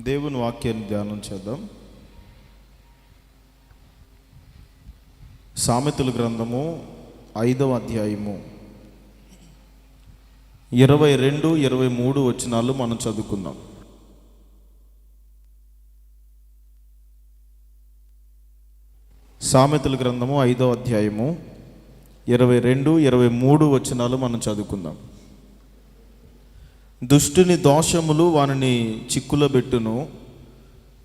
దేవుని వాక్యాన్ని ధ్యానం చేద్దాం. సామెతల గ్రంథము ఐదవ అధ్యాయము. ఇరవై రెండు ఇరవై మూడు వచ్చినాలు మనం చదువుకుందాం. సామెతల గ్రంథము ఐదవ అధ్యాయము ఇరవై రెండు ఇరవై మూడు వచనాలు మనం చదువుకుందాం. దుష్టుని దోషములు వానిని చిక్కులబెట్టును.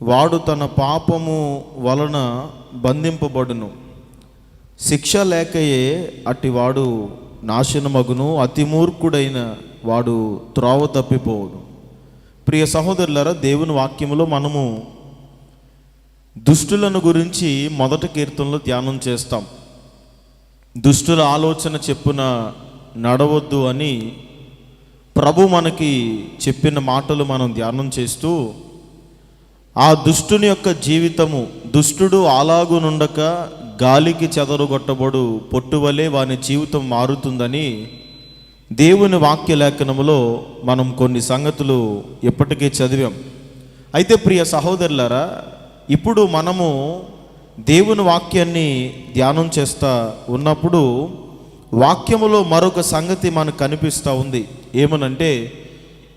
వాడు తన పాపము వలన బంధింపబడును. శిక్ష లేకయే అటివాడు నాశనమగును అతి మూర్ఖుడైన వాడు త్రోవ తప్పిపోవును. ప్రియ సహోదరులరా దేవుని వాక్యములో మనము దుష్టులను గురించి మొదటి కీర్తనలో ధ్యానం చేస్తాం. దుష్టుల ఆలోచన చెప్పున నడవద్దు అని ప్రభు మనకి చెప్పిన మాటలు మనం ధ్యానం చేస్తూ ఆ దుష్టుని యొక్క జీవితము దుష్టుడు అలాగునుండక గాలికి చెదరగొట్టబడు పొట్టువలే వాని జీవితం మారుతుందని దేవుని వాక్య లేఖనములో మనం కొన్ని సంగతులు ఎప్పటికీ చదివాం. అయితే ప్రియ సహోదరులారా ఇప్పుడు మనము దేవుని వాక్యాన్ని ధ్యానం చేస్తా ఉన్నప్పుడు వాక్యములో మరొక సంగతి మనకు కనిపిస్తూ ఉంది. ఏమనంటే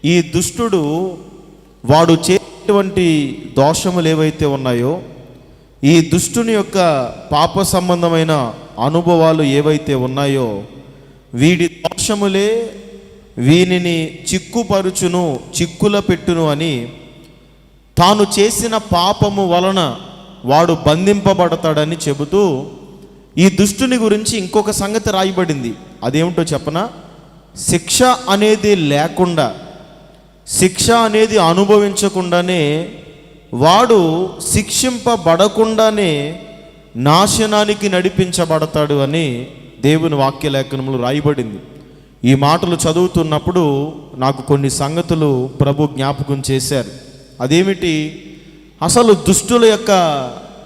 ఈ దుష్టుడు వాడు చేసేటువంటి దోషములు ఏవైతే ఉన్నాయో ఈ దుష్టుని యొక్క పాప సంబంధమైన అనుభవాలు ఏవైతే ఉన్నాయో వీడి దోషములే వీనిని చిక్కుపరుచును చిక్కుల పెట్టును అని తాను చేసిన పాపము వలన వాడు బంధింపబడతాడని చెబుతూ ఈ దుష్టుని గురించి ఇంకొక సంగతి రాయబడింది. అదేమిటో చెప్పనా? శిక్ష అనేది లేకుండా శిక్ష అనేది అనుభవించకుండానే వాడు శిక్షింపబడకుండానే నాశనానికి నడిపించబడతాడు అని దేవుని వాక్య లేఖనంలో రాయబడింది. ఈ మాటలు చదువుతున్నప్పుడు నాకు కొన్ని సంగతులు ప్రభు జ్ఞాపకం చేశారు. అదేమిటి? అసలు దుష్టుల యొక్క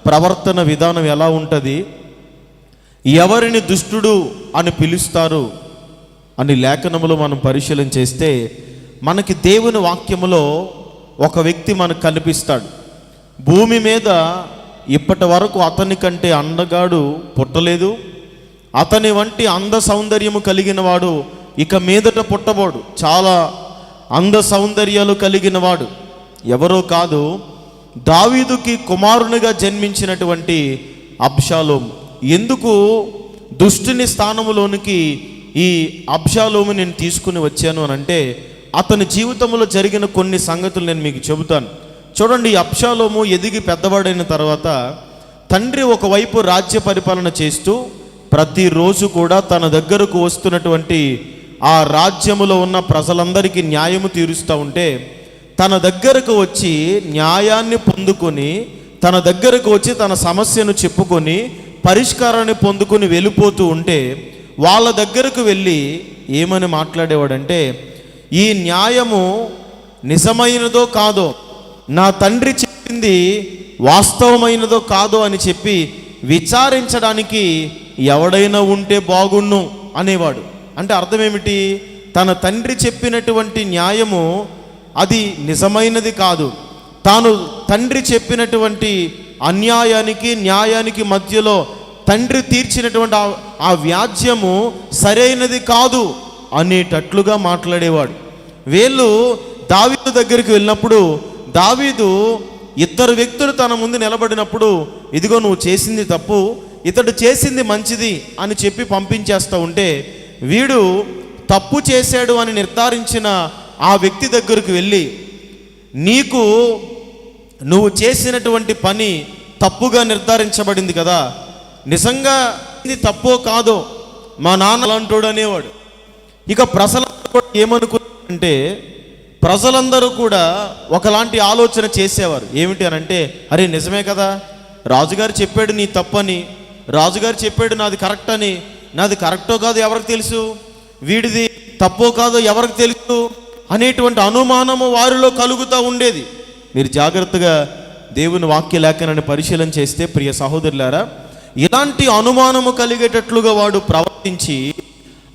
ప్రవర్తన విధానం ఎలా ఉంటుంది? ఎవరిని దుష్టుడు అని పిలుస్తారు? అని లేఖనములో మనం పరిశీలన చేస్తే మనకి దేవుని వాక్యములో ఒక వ్యక్తి మనకు కనిపిస్తాడు. భూమి మీద ఇప్పటి వరకు అతని కంటే అండగాడు పుట్టలేదు. అతని వంటి అంద సౌందర్యము కలిగిన వాడు ఇక మీదట పుట్టబోడు. చాలా అంద సౌందర్యాలు కలిగిన వాడు. ఎవరో కాదు దావీదుకి కుమారునిగా జన్మించినటువంటి అబ్షాలోం ఎందుకు? దుష్టుని స్థానములోనికి ఈ అబ్షాలోము నేను తీసుకుని వచ్చాను అని అంటే అతని జీవితంలో జరిగిన కొన్ని సంగతులు నేను మీకు చెబుతాను. చూడండి ఈ ఎదిగి పెద్దవాడైన తర్వాత తండ్రి ఒకవైపు రాజ్య పరిపాలన చేస్తూ ప్రతిరోజు కూడా తన దగ్గరకు వస్తున్నటువంటి ఆ రాజ్యములో ఉన్న ప్రజలందరికీ న్యాయము తీరుస్తూ ఉంటే తన దగ్గరకు వచ్చి న్యాయాన్ని పొందుకొని తన దగ్గరకు వచ్చి తన సమస్యను చెప్పుకొని పరిష్కారాన్ని పొందుకొని వెళ్ళిపోతూ ఉంటే వాళ్ళ దగ్గరకు వెళ్ళి ఏమని మాట్లాడేవాడంటే ఈ న్యాయము నిజమైనదో కాదో నా తండ్రి చెప్పింది వాస్తవమైనదో కాదో అని చెప్పి విచారించడానికి ఎవడైనా ఉంటే బాగుండు అనేవాడు. అంటే అర్థం ఏమిటి తన తండ్రి చెప్పినటువంటి న్యాయము అది నిజమైనది కాదు. తాను తండ్రి చెప్పినటువంటి అన్యాయానికి న్యాయానికి మధ్యలో తండ్రి తీర్చినటువంటి ఆ- వ్యాజ్యము సరైనది కాదు అనేటట్లుగా మాట్లాడేవాడు. వీళ్ళు దావీదు దగ్గరికి వెళ్ళినప్పుడు దావీదు ఇద్దరు వ్యక్తులు తన ముందు నిలబడినప్పుడు ఇదిగో నువ్వు చేసింది తప్పు ఇతడు చేసింది మంచిది అని చెప్పి పంపించేస్తూ ఉంటే వీడు తప్పు చేశాడు అని నిర్ధారించిన ఆ వ్యక్తి దగ్గరకు వెళ్ళి నీకు నువ్వు చేసినటువంటి పని తప్పుగా నిర్ధారించబడింది కదా నిజంగా ఇది తప్పో కాదో మా నాన్న అలాంటోడు అనేవాడు. ఇక ప్రజలందరూ కూడా ఏమనుకుంటే ప్రజలందరూ కూడా ఒకలాంటి ఆలోచన చేసేవారు. ఏమిటి అని అంటే అరే నిజమే కదా. రాజుగారు చెప్పాడు నీ తప్పని. రాజుగారు చెప్పాడు నాది కరెక్ట్ అని నాది కరెక్టో కాదు ఎవరికి తెలుసు? వీడిది తప్పో కాదో ఎవరికి తెలుసు? అనేటువంటి అనుమానము వారిలో కలుగుతూ ఉండేది. మీరు జాగ్రత్తగా దేవుని వాక్య లేఖనాన్ని పరిశీలన చేస్తే ప్రియ సహోదరులారా ఇలాంటి అనుమానము కలిగేటట్లుగా వాడు ప్రవర్తించి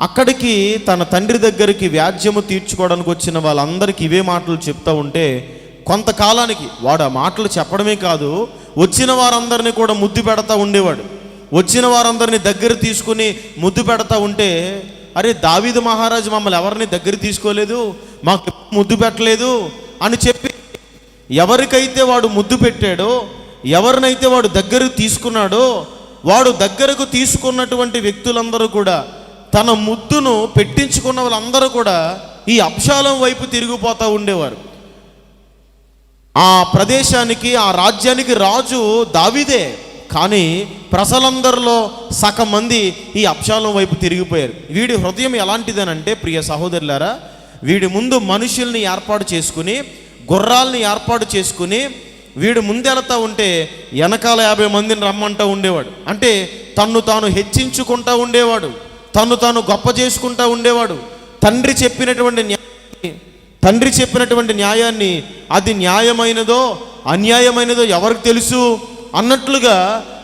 అక్కడికి తన తండ్రి దగ్గరికి వ్యాజ్యము తీర్చుకోవడానికి వచ్చిన వాళ్ళందరికీ ఇవే మాటలు చెప్తా ఉంటే కొంతకాలానికి వాడు ఆ మాటలు చెప్పడమే కాదు వచ్చిన వారందరినీ కూడా ముద్దు పెడతా ఉండేవాడు. వచ్చిన వారందరినీ దగ్గర తీసుకుని ముద్దు పెడతా ఉంటే అరే దావీదు మహారాజు మమ్మల్ని ఎవరిని దగ్గర తీసుకోలేదు? మాకు ముద్దు పెట్టలేదు అని చెప్పి ఎవరికైతే వాడు ముద్దు పెట్టాడో ఎవరినైతే వాడు దగ్గరకు తీసుకున్నాడో వాడు దగ్గరకు తీసుకున్నటువంటి వ్యక్తులందరూ కూడా తన ముద్దును పెట్టించుకున్న వాళ్ళందరూ కూడా ఈ అప్షాలం వైపు తిరిగిపోతూ ఉండేవారు. ఆ ప్రదేశానికి ఆ రాజ్యానికి రాజు దావిదే. కానీ ప్రజలందరిలో సగం మంది ఈ అప్షాలం వైపు తిరిగిపోయారు. వీడి హృదయం ఎలాంటిదనంటే ప్రియ సహోదరులారా వీడి ముందు మనుషుల్ని ఏర్పాటు చేసుకుని గుర్రాల్ని ఏర్పాటు చేసుకుని వీడు ముందెళతా ఉంటే వెనకాల యాభై మందిని రమ్మంటూ ఉండేవాడు. అంటే తన్ను తాను హెచ్చించుకుంటూ ఉండేవాడు. తను తాను గొప్ప చేసుకుంటా ఉండేవాడు. తండ్రి చెప్పినటువంటి న్యాయాన్ని తండ్రి చెప్పినటువంటి న్యాయాన్ని అది న్యాయమైనదో అన్యాయమైనదో ఎవరికి తెలుసు? అన్నట్లుగా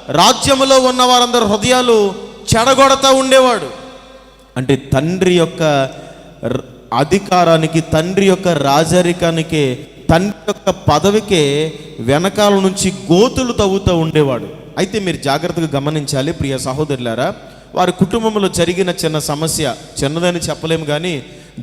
రాజ్యములో ఉన్న వారందరి హృదయాలు చెడగొడతా ఉండేవాడు. అంటే తండ్రి యొక్క అధికారానికి తండ్రి యొక్క రాజరికానికి తండ్రి యొక్క పదవికే వెనకాల నుంచి గోతులు తవ్వుతూ ఉండేవాడు. అయితే మీరు జాగ్రత్తగా గమనించాలి ప్రియ సహోదరులారా. వారి కుటుంబంలో జరిగిన చిన్న సమస్య చిన్నదని చెప్పలేము కానీ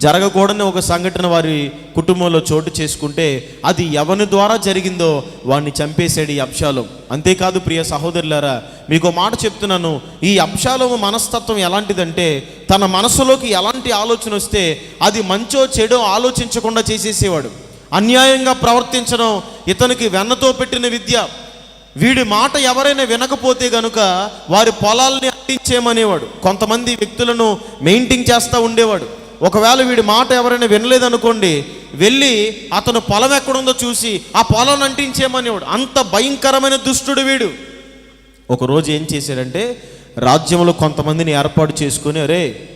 జరగకూడని ఒక సంఘటన వారి కుటుంబంలో చోటు చేసుకుంటే అది ఎవరి ద్వారా జరిగిందో వాడిని చంపేశాడు ఈ అంశాలు అంతేకాదు ప్రియ సహోదరులారా మీకు మాట చెప్తున్నాను. ఈ అంశాలము మనస్తత్వం ఎలాంటిదంటే తన మనసులోకి ఎలాంటి ఆలోచన వస్తే అది మంచో చెడో ఆలోచించకుండా చేసేసేవాడు. అన్యాయంగా ప్రవర్తించడం ఇతనికి వెన్నతో పెట్టిన విద్య. వీడి మాట ఎవరైనా వినకపోతే గనుక వారి పొలాల్ని అంటించేమనేవాడు. కొంతమంది వ్యక్తులను మెయింటైన్ చేస్తూ ఉండేవాడు. ఒకవేళ వీడి మాట ఎవరైనా వినలేదనుకోండి వెళ్ళి అతను పొలం ఎక్కడుందో చూసి ఆ పొలం అంటించేమనేవాడు. అంత భయంకరమైన దుష్టుడు వీడు. ఒకరోజు ఏం చేశాడంటే రాజ్యంలో కొంతమందిని ఏర్పాటు చేసుకుని అరే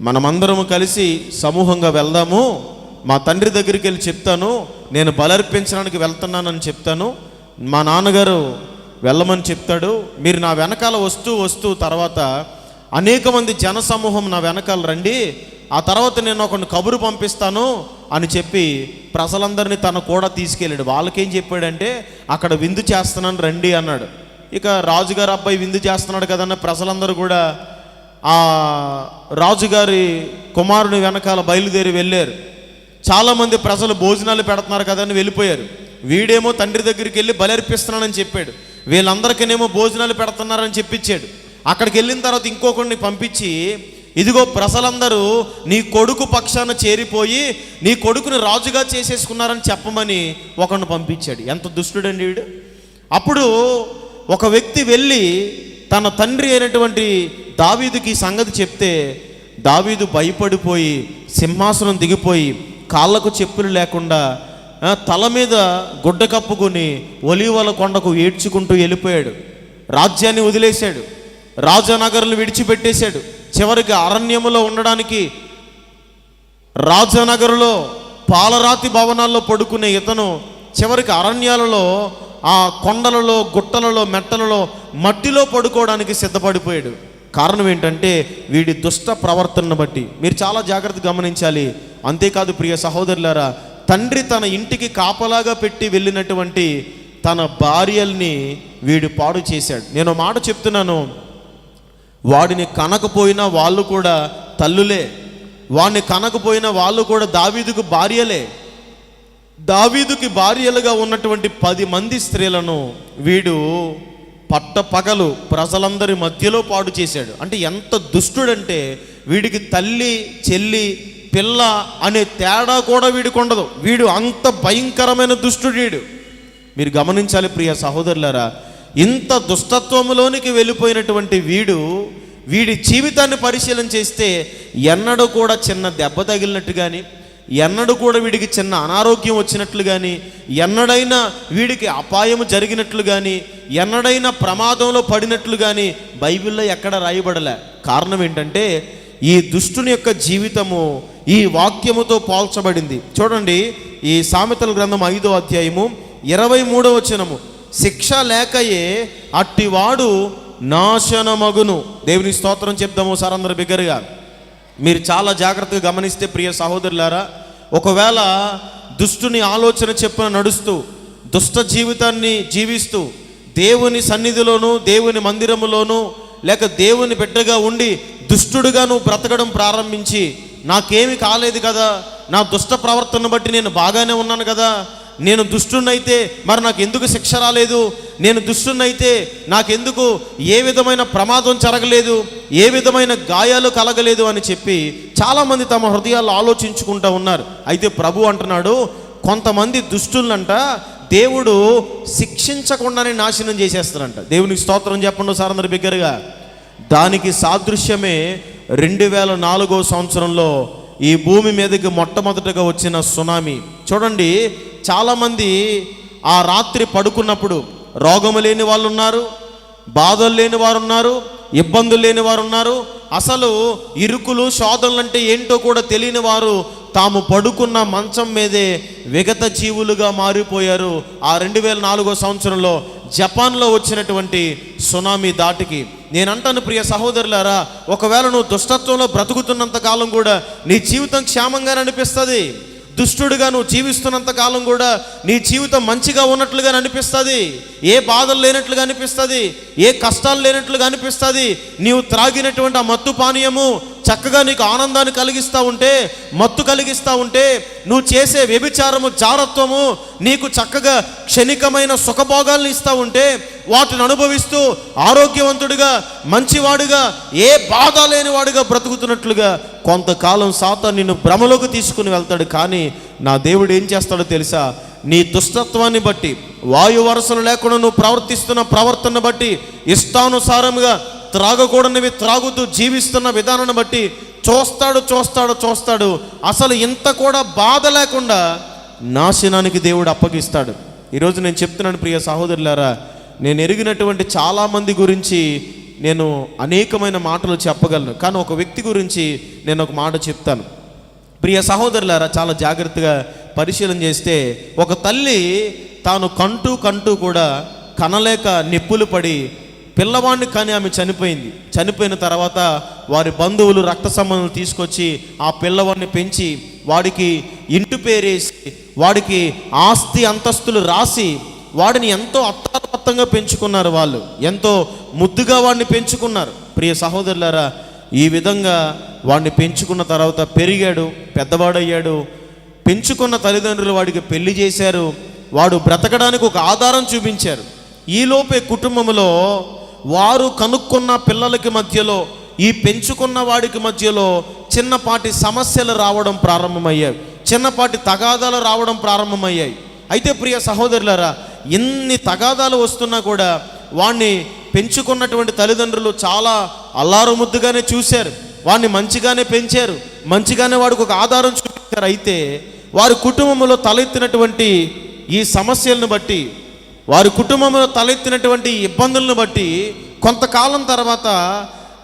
మనమందరము కలిసి సమూహంగా వెళ్దాము. మా తండ్రి దగ్గరికి వెళ్ళి చెప్తాను నేను బలర్పించడానికి వెళ్తున్నానని చెప్తాను. మా నాన్నగారు వెళ్ళమని చెప్తాడు. మీరు నా వెనకాల వస్తూ వస్తూ తర్వాత అనేక మంది జన సమూహం నా వెనకాల రండి. ఆ తర్వాత నేను ఒకరిని కబురు పంపిస్తాను అని చెప్పి ప్రజలందరినీ తన కూడా తీసుకెళ్ళాడు. వాళ్ళకేం చెప్పాడంటే అక్కడ విందు చేస్తున్నాను రండి అన్నాడు. ఇక రాజుగారు అబ్బాయి విందు చేస్తున్నాడు కదన్న ప్రజలందరూ కూడా ఆ రాజుగారి కుమారుని వెనకాల బయలుదేరి వెళ్ళారు. చాలామంది ప్రజలు భోజనాలు పెడుతున్నారు కదా అని వెళ్ళిపోయారు. వీడేమో తండ్రి దగ్గరికి వెళ్ళి బలర్పిస్తున్నానని చెప్పాడు. వీళ్ళందరికీనేమో భోజనాలు పెడుతున్నారని చెప్పించాడు. అక్కడికి వెళ్ళిన తర్వాత ఇంకొకరిని పంపించి ఇదిగో ప్రజలందరూ నీ కొడుకు పక్షాన చేరిపోయి నీ కొడుకుని రాజుగా చేసేసుకున్నారని చెప్పమని ఒకరిని పంపించాడు. ఎంత దుష్టుడండి వీడు. అప్పుడు ఒక వ్యక్తి వెళ్ళి తన తండ్రి అయినటువంటి దావీదుకి సంగతి చెప్తే దావీదు భయపడిపోయి సింహాసనం దిగిపోయి కాళ్ళకు చెప్పులు లేకుండా తల మీద గుడ్డ కప్పుకొని ఒలివల కొండకు ఏడ్చుకుంటూ వెళ్ళిపోయాడు. రాజ్యాన్ని వదిలేశాడు. రాజనగర్లు విడిచిపెట్టేశాడు. చివరికి అరణ్యములో ఉండడానికి రాజనగరులో పాలరాతి భవనాల్లో పడుకునే ఇతను చివరికి అరణ్యాలలో ఆ కొండలలో గుట్టలలో మెట్టలలో మట్టిలో పడుకోవడానికి సిద్ధపడిపోయాడు. కారణం ఏంటంటే వీడి దుష్ట ప్రవర్తనను బట్టి. మీరు చాలా జాగ్రత్త గమనించాలి. అంతేకాదు ప్రియ సహోదరులారా తండ్రి తన ఇంటికి కాపలాగా పెట్టి వెళ్ళినటువంటి తన భార్యల్ని వీడు పాడు చేశాడు. నేను మాట చెప్తున్నాను. వాడిని కనకపోయినా వాళ్ళు కూడా తల్లులే. వాడిని కనకపోయినా వాళ్ళు కూడా దావీదుకు భార్యలే. దావీదుకి భార్యలుగా ఉన్నటువంటి పది మంది స్త్రీలను వీడు పట్టపగలు ప్రజలందరి మధ్యలో పాడు చేశాడు. అంటే ఎంత దుష్టుడంటే వీడికి తల్లి చెల్లి పిల్ల అనే తేడా కూడా వీడికి ఉండదు. వీడు అంత భయంకరమైన దుష్టుడు వీడు. మీరు గమనించాలి ప్రియ సహోదరులారా ఇంత దుష్టత్వంలోనికి వెళ్ళిపోయినటువంటి వీడు వీడి జీవితాన్ని పరిశీలన చేస్తే ఎన్నడూ కూడా చిన్న దెబ్బ తగిలినట్టు కానీ ఎన్నడూ కూడా వీడికి చిన్న అనారోగ్యం వచ్చినట్లు కానీ ఎన్నడైనా వీడికి అపాయం జరిగినట్లు కానీ ఎన్నడైనా ప్రమాదంలో పడినట్లు కానీ బైబిల్లో ఎక్కడ రాయబడలే. కారణం ఏంటంటే ఈ దుష్టుని యొక్క జీవితము ఈ వాక్యముతో పోల్చబడింది. చూడండి ఈ సామెతల గ్రంథం ఐదో అధ్యాయము ఇరవై మూడో వచనము. శిక్ష లేకయే అట్టివాడు నాశనమగును. దేవుని స్తోత్రం చెప్దాము సార్ అందరు బిగ్గరగా. మీరు చాలా జాగ్రత్తగా గమనిస్తే ప్రియ సహోదరులారా ఒకవేళ దుష్టుని ఆలోచన చెప్పున నడుస్తూ దుష్ట జీవితాన్ని జీవిస్తూ దేవుని సన్నిధిలోను దేవుని మందిరములోను లేక దేవుని బిడ్డగా ఉండి దుష్టుడుగా నువ్వు బ్రతకడం ప్రారంభించి నాకేమి కాలేదు కదా నా దుష్ట ప్రవర్తన బట్టి నేను బాగానే ఉన్నాను కదా నేను దుష్టున్నైతే మరి నాకు ఎందుకు శిక్ష రాలేదు నేను దుష్టున్నైతే నాకెందుకు ఏ విధమైన ప్రమాదం జరగలేదు ఏ విధమైన గాయాలు కలగలేదు అని చెప్పి చాలామంది తమ హృదయాల్లో ఆలోచించుకుంటూ ఉన్నారు. అయితే ప్రభు అంటున్నాడు కొంతమంది దుష్టులంట దేవుడు శిక్షించకుండానే నాశనం చేసేస్తారంట దేవునికి స్తోత్రం చెప్పండి సార్ అందరి బిగ్గరగా. దానికి సాదృశ్యమే రెండు వేల నాలుగో సంవత్సరంలో ఈ భూమి మీదకి మొట్టమొదటగా వచ్చిన సునామీ. చూడండి చాలామంది ఆ రాత్రి పడుకున్నప్పుడు రోగము లేని వాళ్ళు ఉన్నారు బాధలు లేని వారు ఉన్నారు ఇబ్బందులు లేని వారు ఉన్నారు అసలు ఇరుకులు శోధనలు అంటే ఏంటో కూడా తెలియని వారు తాము పడుకున్న మంచం మీదే విగత జీవులుగా మారిపోయారు. ఆ రెండు వేల నాలుగో సంవత్సరంలో జపాన్లో వచ్చినటువంటి సునామీ దాటికి. నేనంటాను ప్రియ సహోదరులారా ఒకవేళ నువ్వు దుష్టత్వంలో బ్రతుకుతున్నంత కాలం కూడా నీ జీవితం క్షేమంగానే అనిపిస్తుంది. దుష్టుడుగా నువ్వు జీవిస్తున్నంత కాలం కూడా నీ జీవితం మంచిగా ఉన్నట్లుగా అనిపిస్తుంది. ఏ బాధలు లేనట్లుగా అనిపిస్తుంది. ఏ కష్టాలు లేనట్లుగా అనిపిస్తుంది. నీవు త్రాగినటువంటి ఆ మత్తు పానీయము చక్కగా నీకు ఆనందాన్ని కలిగిస్తూ ఉంటే మత్తు కలిగిస్తూ ఉంటే నువ్వు చేసే వ్యభిచారము జారత్వము నీకు చక్కగా క్షణికమైన సుఖభోగాలను ఇస్తూ ఉంటే వాటిని అనుభవిస్తూ ఆరోగ్యవంతుడిగా మంచివాడుగా ఏ బాధ లేనివాడుగా బ్రతుకుతున్నట్లుగా కొంతకాలం సాత నిన్ను భ్రమలోకి తీసుకుని వెళ్తాడు కానీ నా దేవుడు ఏం చేస్తాడో తెలుసా? నీ దుష్టత్వాన్ని బట్టి వాయు వరసలు లేకుండా నువ్వు ప్రవర్తిస్తున్న ప్రవర్తన బట్టి ఇష్టానుసారంగా త్రాగకూడనివి త్రాగుతూ జీవిస్తున్న విధానాన్ని బట్టి చూస్తాడు చూస్తాడు చూస్తాడు. అసలు ఇంత కూడా బాధ లేకుండా నాశనానికి దేవుడు అప్పగిస్తాడు. ఈరోజు నేను చెప్తున్నాను ప్రియ సహోదరులారా నేను ఎరిగినటువంటి చాలామంది గురించి నేను అనేకమైన మాటలు చెప్పగలను. కానీ ఒక వ్యక్తి గురించి నేను ఒక మాట చెప్తాను. ప్రియ సహోదరులారా చాలా జాగ్రత్తగా పరిశీలన చేస్తే ఒక తల్లి తాను కంటూ కంటూ కూడా కనలేక నిప్పులు పడి పిల్లవాడిని కానీ ఆమె చనిపోయింది. చనిపోయిన తర్వాత వారి బంధువులు రక్త సంబంధం తీసుకొచ్చి ఆ పిల్లవాడిని పెంచి వాడికి ఇంటి పేరేసి వాడికి ఆస్తి అంతస్తులు రాసి వాడిని ఎంతో అత్తాత్తంగా పెంచుకున్నారు వాళ్ళు. ఎంతో ముద్దుగా వాడిని పెంచుకున్నారు. ప్రియ సహోదరులారా ఈ విధంగా వాడిని పెంచుకున్న తర్వాత పెరిగాడు పెద్దవాడయ్యాడు. పెంచుకున్న తల్లిదండ్రులు వాడికి పెళ్ళి చేశారు. వాడు బ్రతకడానికి ఒక ఆధారం చూపించారు. ఈలోపే కుటుంబంలో వారు కనుక్కున్న పిల్లలకి మధ్యలో ఈ పెంచుకున్న వాడికి మధ్యలో చిన్నపాటి సమస్యలు రావడం ప్రారంభమయ్యాయి. చిన్నపాటి తగాదాలు రావడం ప్రారంభమయ్యాయి. అయితే ప్రియ సహోదరులారా ఎన్ని తగాదాలు వస్తున్నా కూడా వాణ్ణి పెంచుకున్నటువంటి తల్లిదండ్రులు చాలా అల్లారుముద్దుగానే చూశారు. వాడిని మంచిగానే పెంచారు. మంచిగానే వాడికి ఒక ఆధారం చూపించారు. అయితే వారి కుటుంబంలో తలెత్తినటువంటి ఈ సమస్యలను బట్టి వారి కుటుంబంలో తలెత్తినటువంటి ఇబ్బందులను బట్టి కొంతకాలం తర్వాత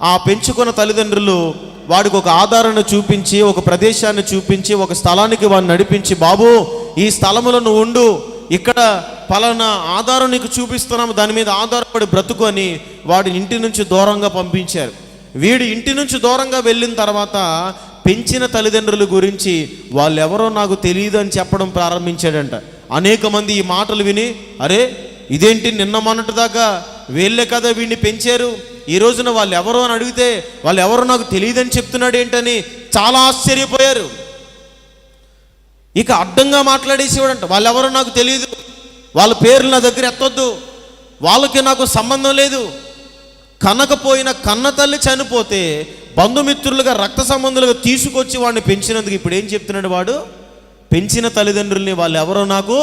ఆ పెంచుకున్న తల్లిదండ్రులు వాడికి ఒక ఆధారాన్ని చూపించి ఒక ప్రదేశాన్ని చూపించి ఒక స్థలానికి వాడిని నడిపించి బాబు ఈ స్థలములను నువ్వు ఉండు. ఇక్కడ పలానా ఆధారం నీకు చూపిస్తున్నాము. దాని మీద ఆధారపడి బ్రతుకు అని వాడిని ఇంటి నుంచి దూరంగా పంపించారు. వీడు ఇంటి నుంచి దూరంగా వెళ్ళిన తర్వాత పెంచిన తల్లిదండ్రుల గురించి వాళ్ళెవరో నాకు తెలియదు అని చెప్పడం ప్రారంభించాడంట. అనేక మంది ఈ మాటలు విని అరే ఇదేంటి నిన్న మొన్నటి దాకా వీళ్ళే కదా వీడిని పెంచారు? ఈ రోజున వాళ్ళు ఎవరో అని అడిగితే వాళ్ళు ఎవరో నాకు తెలియదని చెప్తున్నాడు ఏంటని చాలా ఆశ్చర్యపోయారు. ఇక అడ్డంగా మాట్లాడేసేవాడంట. వాళ్ళెవరో నాకు తెలియదు వాళ్ళ పేర్లు నా దగ్గర ఎత్తొద్దు. వాళ్ళకి నాకు సంబంధం లేదు. కనకపోయిన కన్న తల్లి చనిపోతే బంధుమిత్రులుగా రక్త సంబంధులుగా తీసుకొచ్చి వాడిని పెంచినందుకు ఇప్పుడు ఏం చెప్తున్నాడు వాడు? పెంచిన తల్లిదండ్రుల్ని వాళ్ళు ఎవరో నాకు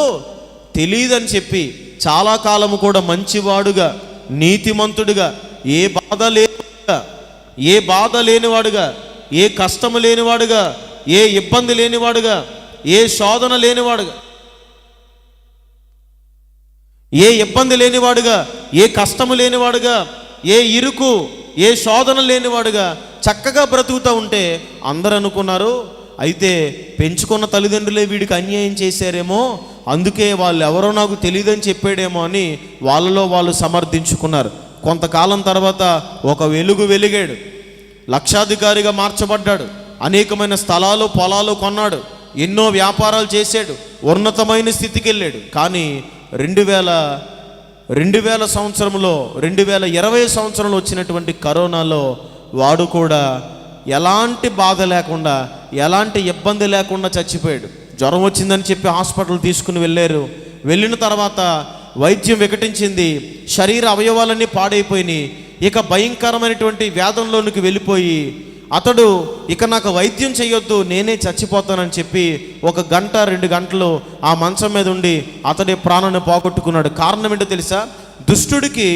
తెలియదని చెప్పి చాలా కాలము కూడా మంచివాడుగా నీతిమంతుడుగా ఏ బాధ లేనివాడుగా ఏ బాధ లేనివాడుగా ఏ కష్టము లేనివాడుగా ఏ ఇబ్బంది లేనివాడుగా ఏ శోధన లేనివాడుగా ఏ ఇబ్బంది లేనివాడుగా ఏ కష్టము లేనివాడుగా ఏ ఇరుకు ఏ శోధన లేనివాడుగా చక్కగా బ్రతుకుతూ ఉంటే అందరు అనుకున్నారు అయితే పెంచుకున్న తల్లిదండ్రులే వీడికి అన్యాయం చేశారేమో అందుకే వాళ్ళు ఎవరో నాకు తెలియదని చెప్పాడేమో అని వాళ్ళలో వాళ్ళు సమర్థించుకున్నారు. కొంతకాలం తర్వాత ఒక వెలుగు వెలిగాడు. లక్షాధికారిగా మార్చబడ్డాడు. అనేకమైన స్థలాలు పొలాలు కొన్నాడు. ఎన్నో వ్యాపారాలు చేశాడు ఉన్నతమైన స్థితికి వెళ్ళాడు కానీ రెండు వేల రెండు వేల సంవత్సరంలో రెండు వేల ఇరవై సంవత్సరంలో వచ్చినటువంటి కరోనాలో వాడు కూడా ఎలాంటి బాధ లేకుండా ఎలాంటి ఇబ్బంది లేకుండా చచ్చిపోయాడు. జ్వరం వచ్చిందని చెప్పి హాస్పిటల్ తీసుకుని వెళ్ళారు. వెళ్ళిన తర్వాత వైద్యం వికటించింది. శరీర అవయవాలన్నీ పాడైపోయినాయి. ఇక భయంకరమైనటువంటి వ్యాధంలోనికి వెళ్ళిపోయి అతడు ఇక నాకు వైద్యం చేయొద్దు నేనే చచ్చిపోతానని చెప్పి ఒక గంట రెండు గంటలు ఆ మంచం మీద ఉండి అతడే ప్రాణాన్ని పోగొట్టుకున్నాడు. కారణం ఏంటో తెలుసా? దుష్టుడికి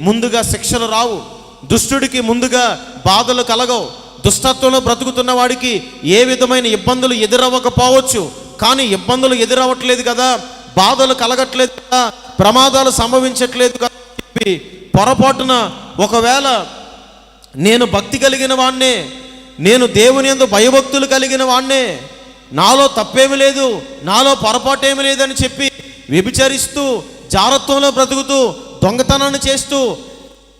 ముందుగా శిక్షలు రావు. దుష్టుడికి ముందుగా బాధలు కలగవు. దుష్టత్వంలో బ్రతుకుతున్న వాడికి ఏ విధమైన ఇబ్బందులు ఎదురవ్వకపోవచ్చు. కానీ ఇబ్బందులు ఎదురవ్వట్లేదు కదా బాధలు కలగట్లేదు కదా ప్రమాదాలు సంభవించట్లేదు కదా చెప్పి పొరపాటున ఒకవేళ నేను భక్తి కలిగిన వాణ్ణే. నేను దేవుని యందు భయభక్తులు కలిగిన వాణ్ణే. నాలో తప్పేమి లేదు నాలో పొరపాటేమి లేదని చెప్పి వ్యభిచరిస్తూ జారత్వంలో బ్రతుకుతూ దొంగతనాన్ని చేస్తూ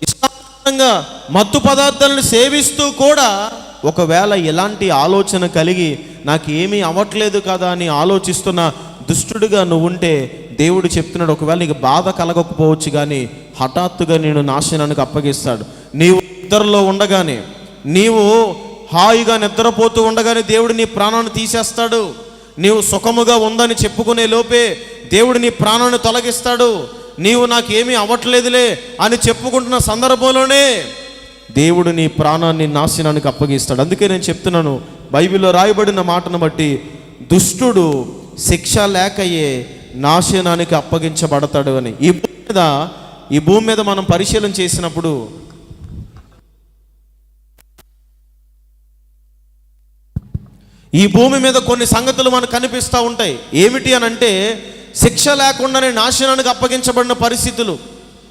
ఇష్టంగా మత్తు పదార్థాలను సేవిస్తూ కూడా ఒకవేళ ఎలాంటి ఆలోచన కలిగి నాకు ఏమీ అవ్వట్లేదు కదా అని ఆలోచిస్తున్న దుష్టుడిగా నువ్వు ఉంటే దేవుడు చెప్తున్నాడు ఒకవేళ నీకు బాధ కలగకపోవచ్చు కానీ హఠాత్తుగా నేను నాశనానికి అప్పగిస్తాడు. నీవు నిద్రలో ఉండగానే నీవు హాయిగా నిద్రపోతూ ఉండగానే దేవుడు నీ ప్రాణాన్ని తీసేస్తాడు. నీవు సుఖముగా ఉందని చెప్పుకునే లోపే దేవుడు నీ ప్రాణాన్ని తొలగిస్తాడు. నీవు నాకేమీ అవ్వట్లేదులే అని చెప్పుకుంటున్న సందర్భంలోనే దేవుడు నీ ప్రాణాన్ని నాశనానికి అప్పగిస్తాడు. అందుకే నేను చెప్తున్నాను బైబిల్లో రాయబడిన మాటను బట్టి దుష్టుడు శిక్ష లేకయే నాశనానికి అప్పగించబడతాడు అని. ఈ భూమి మీద ఈ భూమి మీద మనం పరిశీలన చేసినప్పుడు ఈ భూమి మీద కొన్ని సంగతులు మనకు కనిపిస్తూ ఉంటాయి. ఏమిటి అని అంటే శిక్ష లేకుండానే నాశనానికి అప్పగించబడిన పరిస్థితులు.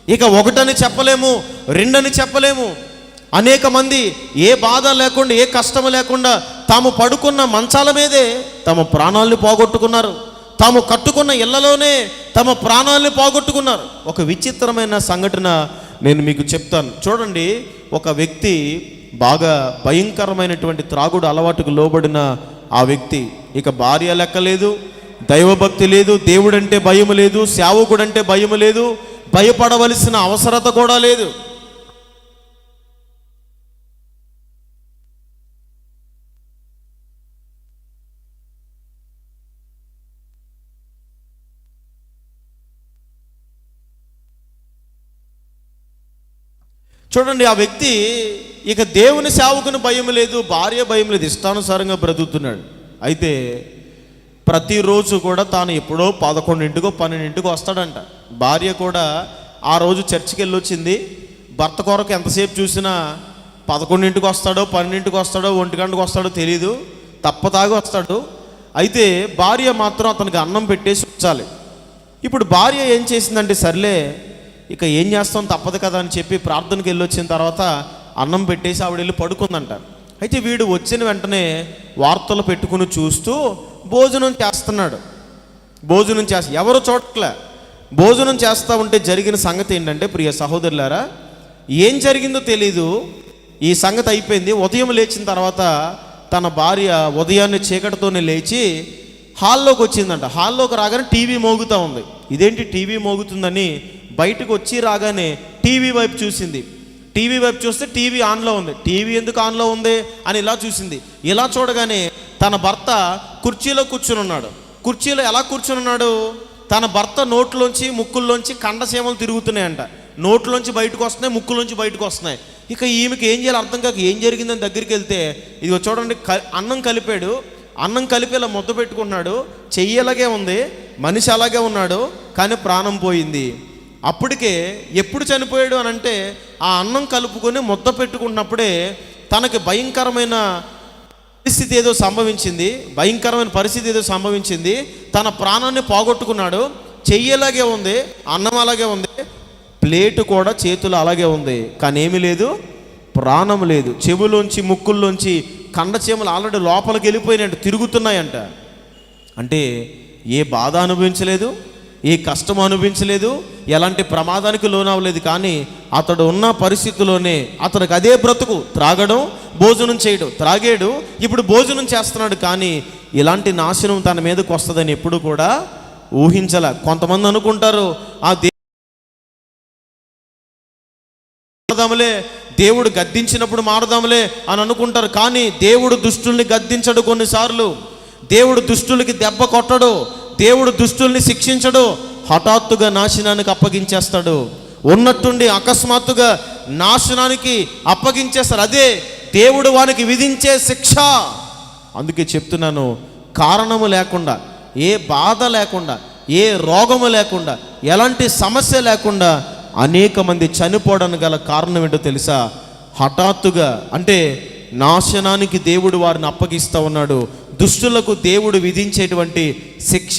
ఇక ఒకటని చెప్పలేము రెండని చెప్పలేము. అనేక మంది ఏ బాధ లేకుండా ఏ కష్టం లేకుండా తాము పడుకున్న మంచాల మీదే తమ ప్రాణాలను పోగొట్టుకున్నారు. తాము కట్టుకున్న ఇళ్ళలోనే తమ ప్రాణాలను పోగొట్టుకున్నారు. ఒక విచిత్రమైన సంఘటన నేను మీకు చెప్తాను. చూడండి ఒక వ్యక్తి బాగా భయంకరమైనటువంటి త్రాగుడు అలవాటుకు లోబడిన ఆ వ్యక్తి. ఇక భార్య లెక్క లేదు దైవభక్తి లేదు దేవుడంటే భయం లేదు సేవకుడంటే భయం లేదు భయపడవలసిన అవసరత కూడా లేదు. చూడండి ఆ వ్యక్తి ఇక దేవుని సేవకుని భయం లేదు భార్య భయం లేదు ఇష్టానుసారంగా బ్రతుకుతున్నాడు. అయితే ప్రతిరోజు కూడా తాను ఎప్పుడో పదకొండింటికో పన్నెండింటికో వస్తాడంట. భార్య కూడా ఆ రోజు చర్చికి వెళ్ళొచ్చింది. భర్త కొరకు ఎంతసేపు చూసినా పదకొండింటికి వస్తాడో పన్నెండింటికి వస్తాడో ఒంటి గంటకు వస్తాడో తెలియదు తప్పతాగి వస్తాడు. అయితే భార్య మాత్రం అతనికి అన్నం పెట్టేసి ఉంచాలి. ఇప్పుడు భార్య ఏం చేసిందంటే సర్లే ఇక ఏం చేస్తాం తప్పదు కదా అని చెప్పి ప్రార్థనకి వెళ్ళొచ్చిన తర్వాత అన్నం పెట్టేసి ఆవిడ వెళ్ళి పడుకుందంట. అయితే వీడు వచ్చిన వెంటనే వార్తలు పెట్టుకుని చూస్తూ భోజనం చేస్తున్నాడు. భోజనం చేస్త ఎవరు చూడట్లే. భోజనం చేస్తూ ఉంటే జరిగిన సంగతి ఏంటంటే ప్రియ సహోదరులారా ఏం జరిగిందో తెలీదు. ఈ సంగతి అయిపోయింది. ఉదయం లేచిన తర్వాత తన భార్య ఉదయాన్నే చీకటితోనే లేచి హాల్లోకి వచ్చిందంట. హాల్లోకి రాగానే టీవీ మోగుతూ ఉంది. ఇదేంటి టీవీ మోగుతుందని బయటకు వచ్చి రాగానే టీవీ వైపు చూసింది. టీవీ వైపు చూస్తే టీవీ ఆన్లో ఉంది. టీవీ ఎందుకు ఆన్లో ఉంది అని ఇలా చూసింది. ఇలా చూడగానే తన భర్త కుర్చీలో కూర్చుని ఉన్నాడు. కుర్చీలో ఎలా కూర్చుని ఉన్నాడు? తన భర్త నోట్లోంచి ముక్కుల్లోంచి కండసీమలు తిరుగుతున్నాయంట. నోట్లోంచి బయటకు వస్తున్నాయి ముక్కులోంచి బయటకు వస్తున్నాయి. ఇక ఈమెకి ఏం చేయాలి అర్థం కాక ఏం జరిగిందని దగ్గరికి వెళ్తే ఇదిగో చూడండి క- అన్నం కలిపాడు. అన్నం కలిపి ఇలా ముద్ద పెట్టుకున్నాడు చెయ్యి అలాగే ఉంది? మనిషి అలాగే ఉన్నాడు కానీ ప్రాణం పోయింది. అప్పటికే ఎప్పుడు చనిపోయాడు అని అంటే ఆ అన్నం కలుపుకొని ముద్ద పెట్టుకున్నప్పుడే తనకి భయంకరమైన పరిస్థితి ఏదో సంభవించింది భయంకరమైన పరిస్థితి ఏదో సంభవించింది. తన ప్రాణాన్ని పోగొట్టుకున్నాడు. చెయ్యి అలాగే ఉంది అన్నం అలాగే ఉంది ప్లేటు కూడా చేతులు అలాగే ఉంది. కానీ ఏమీ లేదు ప్రాణం లేదు. చెవులోంచి ముక్కుల్లోంచి కండచీమలు ఆల్రెడీ లోపలికి వెళ్ళిపోయినాయంట తిరుగుతున్నాయంట. అంటే ఏ బాధ అనుభవించలేదు ఏ కష్టం అనుభవించలేదు ఎలాంటి ప్రమాదానికి లోనవ్వలేదు కానీ అతడు ఉన్న పరిస్థితిలోనే అతనికి అదే బ్రతుకు త్రాగడం భోజనం చేయడం త్రాగాడు ఇప్పుడు భోజనం చేస్తున్నాడు కానీ ఇలాంటి నాశనం తన మీదకి వస్తుందని ఎప్పుడు కూడా ఊహించలే. కొంతమంది అనుకుంటారు ఆ దేవుడు మారదాములే దేవుడు గద్దించినప్పుడు మారదాములే అని అనుకుంటారు కానీ దేవుడు దుష్టుల్ని గద్దించడు కొన్నిసార్లు. దేవుడు దుష్టులకి దెబ్బ కొట్టడు దేవుడు దుష్టుల్ని శిక్షించడు హఠాత్తుగా నాశనానికి అప్పగించేస్తాడు. ఉన్నట్టుండి అకస్మాత్తుగా నాశనానికి అప్పగించేస్తారు. అదే దేవుడు వానికి విధించే శిక్ష. అందుకే చెప్తున్నాను కారణము లేకుండా ఏ బాధ లేకుండా ఏ రోగము లేకుండా ఎలాంటి సమస్య లేకుండా అనేక మంది చనిపోవడానికి గల కారణం ఏంటో తెలుసా? హఠాత్తుగా అంటే నాశనానికి దేవుడు వారిని అప్పగిస్తూ ఉన్నాడు. దుష్టులకు దేవుడు విధించేటువంటి శిక్ష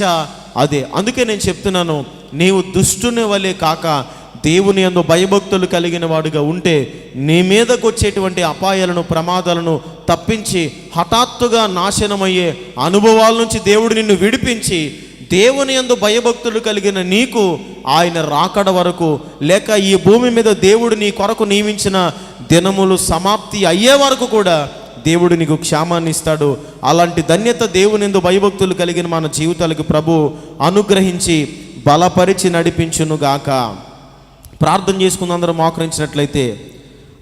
అదే. అందుకే నేను చెప్తున్నాను నీవు దుష్టుని వలె కాక దేవుని యందు భయభక్తులు కలిగిన వాడుగా ఉంటే నీ మీదకు వచ్చేటువంటి అపాయాలను ప్రమాదాలను తప్పించి హఠాత్తుగా నాశనమయ్యే అనుభవాల నుంచి దేవుడు నిన్ను విడిపించి దేవుని యందు భయభక్తులు కలిగిన నీకు ఆయన రాకడ వరకు లేక ఈ భూమి మీద దేవుడు నీ కొరకు నియమించిన దినములు సమాప్తి అయ్యే వరకు కూడా దేవుడు నీకు క్షేమాన్ని ఇస్తాడు. అలాంటి ధన్యత దేవుని యందు భయభక్తులు కలిగిన మన జీవితాలకు ప్రభు అనుగ్రహించి బలపరిచి నడిపించునుగాక. ప్రార్థన చేసుకుని అందరూ మోకరించినట్లయితే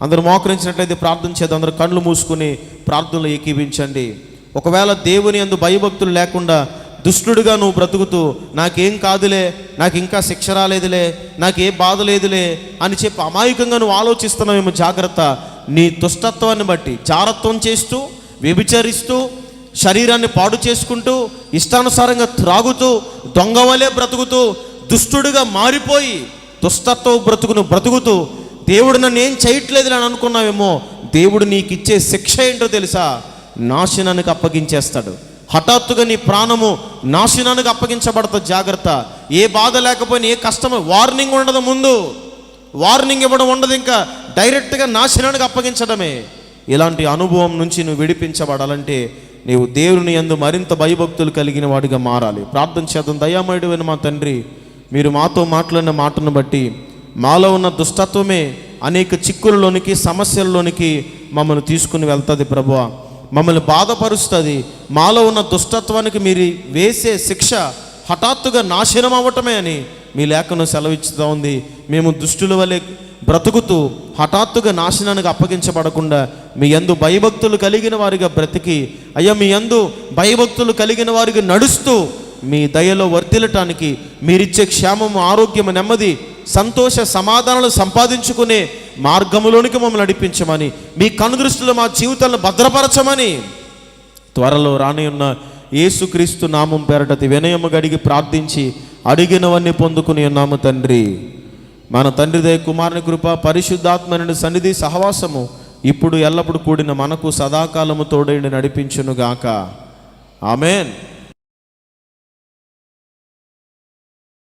అందరూ మోకరించినట్లయితే ప్రార్థన చేద్దాం. అందరూ కళ్ళు మూసుకుని ప్రార్థనలు ఏకీపించండి ఒకవేళ దేవుని అందు భయభక్తులు లేకుండా దుష్టుడుగా నువ్వు బ్రతుకుతూ నాకేం కాదులే నాకు ఇంకా శిక్ష రాలేదులే నాకు ఏ బాధ లేదులే అని చెప్పి అమాయకంగా నువ్వు ఆలోచిస్తున్నావేమో జాగ్రత్త. నీ దుష్టత్వాన్ని బట్టి చారత్వం చేస్తూ వ్యభిచరిస్తూ శరీరాన్ని పాడు చేసుకుంటూ ఇష్టానుసారంగా త్రాగుతూ దొంగవలే బ్రతుకుతూ దుష్టుడిగా మారిపోయి దుష్టత్వ బ్రతుకును బ్రతుకుతూ దేవుడు నన్ను ఏం చేయట్లేదు అని అనుకున్నావేమో దేవుడు నీకు ఇచ్చే శిక్ష ఏంటో తెలుసా? నాశనానికి అప్పగించేస్తాడు. హఠాత్తుగా నీ ప్రాణము నాశనానికి అప్పగించబడతా జాగ్రత్త. ఏ బాధ లేకపోయినా ఏ కష్టము వార్నింగ్ ఉండదు ముందు. వార్నింగ్ ఇవ్వడం ఉండదు ఇంకా. డైరెక్ట్గా నాశనానికి అప్పగించడమే. ఇలాంటి అనుభవం నుంచి నువ్వు విడిపించబడాలంటే నీవు దేవుని యందు మరింత భయభక్తులు కలిగిన వాడిగా మారాలి. ప్రార్థన చేద్దాం. దయామయుడు మా తండ్రి మీరు మాతో మాట్లాడిన మాటను బట్టి మాలో ఉన్న దుష్టత్వమే అనేక చిక్కులలోనికి సమస్యల్లోనికి మమ్మల్ని తీసుకుని వెళ్తుంది ప్రభువ. మమ్మల్ని బాధపరుస్తుంది. మాలో ఉన్న దుష్టత్వానికి మీరు వేసే శిక్ష హఠాత్తుగా నాశనం అవ్వటమే అని మీ లేఖను సెలవిస్తూ ఉంది. మేము దుష్టుల వలె బ్రతుకుతూ హఠాత్తుగా నాశనానికి అప్పగించబడకుండా మీ యందు భయభక్తులు కలిగిన వారిగా బ్రతికి అయ్యా మీ యందు భయభక్తులు కలిగిన వారిగా నడుస్తూ మీ దయలో వర్తిల్లటానికి మీరిచ్చే క్షేమము ఆరోగ్యము నెమ్మది సంతోష సమాధానాలు సంపాదించుకునే మార్గములోనికి మమ్మల్ని నడిపించమని మీ కనుదృష్టిలో మా జీవితాలను భద్రపరచమని త్వరలో రాని ఉన్న యేసుక్రీస్తు నామం పేరటతి వినయము గడిగి ప్రార్థించి అడిగినవన్నీ పొందుకుని ఉన్నాము తండ్రి. మన తండ్రిదే కుమారుని కృప పరిశుద్ధాత్మని సన్నిధి సహవాసము ఇప్పుడు ఎల్లప్పుడు కూడిన మనకు సదాకాలము తోడైండి నడిపించునుగాక. ఆమెన్.